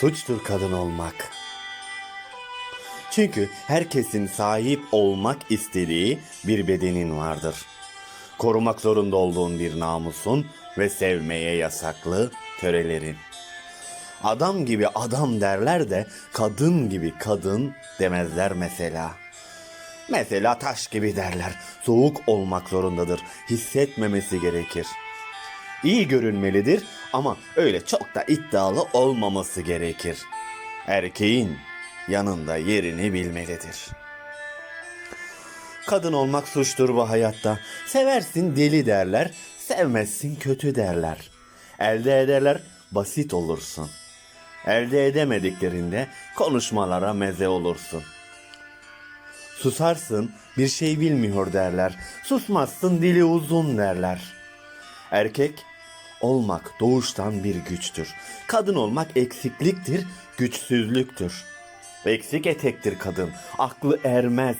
suçtur kadın olmak. Çünkü herkesin sahip olmak istediği bir bedenin vardır. Korumak zorunda olduğun bir namusun ve sevmeye yasaklı törelerin. Adam gibi adam derler de kadın gibi kadın demezler mesela. Mesela taş gibi derler. Soğuk olmak zorundadır. Hissetmemesi gerekir. İyi görünmelidir ama öyle çok da iddialı olmaması gerekir. Erkeğin yanında yerini bilmelidir. Kadın olmak suçtur bu hayatta. Seversin deli derler, sevmezsin kötü derler. Elde ederler, basit olursun. Elde edemediklerinde konuşmalara meze olursun. Susarsın, bir şey bilmiyor derler. Susmazsın, dili uzun derler. Erkek olmak doğuştan bir güçtür. Kadın olmak eksikliktir, güçsüzlüktür. Eksik etektir kadın, aklı ermez.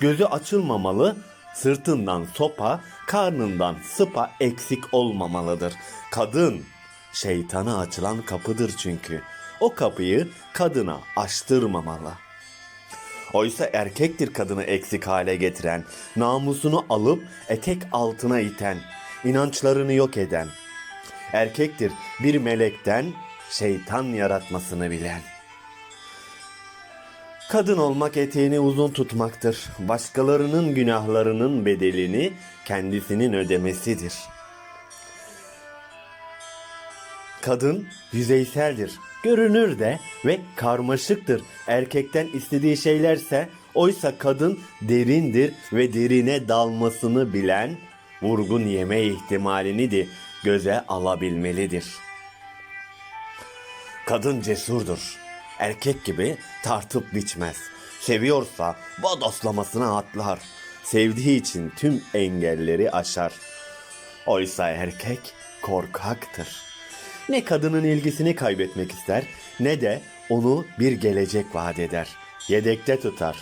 Gözü açılmamalı, sırtından sopa, karnından sıpa eksik olmamalıdır. Kadın şeytana açılan kapıdır çünkü. O kapıyı kadına açtırmamalı. Oysa erkektir kadını eksik hale getiren, namusunu alıp etek altına iten, inançlarını yok eden. Erkektir bir melekten şeytan yaratmasını bilen. Kadın olmak eteğini uzun tutmaktır. Başkalarının günahlarının bedelini kendisinin ödemesidir. Kadın yüzeyseldir, görünür de ve karmaşıktır. Erkekten istediği şeylerse oysa kadın derindir ve derine dalmasını bilen, vurgun yeme ihtimalini de göze alabilmelidir. Kadın cesurdur. Erkek gibi tartıp biçmez. Seviyorsa bodoslamasına atlar. Sevdiği için tüm engelleri aşar. Oysa erkek korkaktır. Ne kadının ilgisini kaybetmek ister ne de onu bir gelecek vaat eder. Yedekte tutar.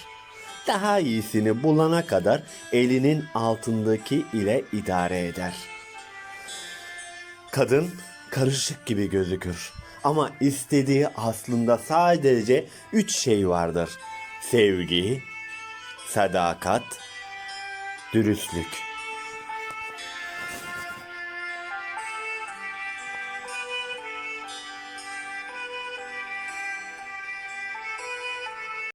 Daha iyisini bulana kadar elinin altındaki ile idare eder. Kadın karışık gibi gözükür. Ama istediği aslında sadece üç şey vardır. Sevgi, sadakat, dürüstlük.